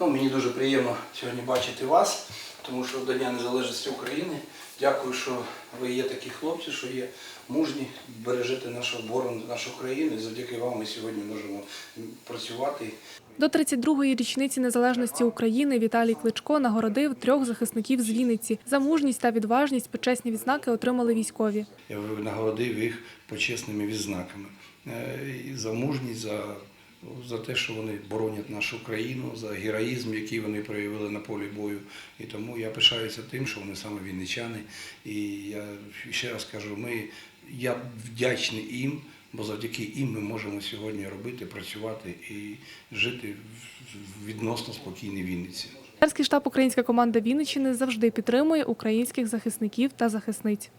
Ну, мені дуже приємно сьогодні бачити вас, тому що до Дня Незалежності України. Дякую, що ви є такі хлопці, що є мужні, бережете нашу оборону, нашу країну. І завдяки вам ми сьогодні можемо працювати. До 32-ї річниці незалежності України Віталій Кличко нагородив трьох захисників з Вінниці. За мужність та відважність почесні відзнаки отримали військові. Я нагородив їх почесними відзнаками Е, за мужність, за, за те, що вони боронять нашу країну, за героїзм, який вони проявили на полі бою. І тому я пишаюся тим, що вони саме вінничани. І я ще раз кажу, ми, я вдячний їм, бо завдяки їм ми можемо сьогодні робити, працювати і жити в- відносно спокійній Вінниці. Царський штаб Українська команда Вінниччини завжди підтримує українських захисників та захисниць.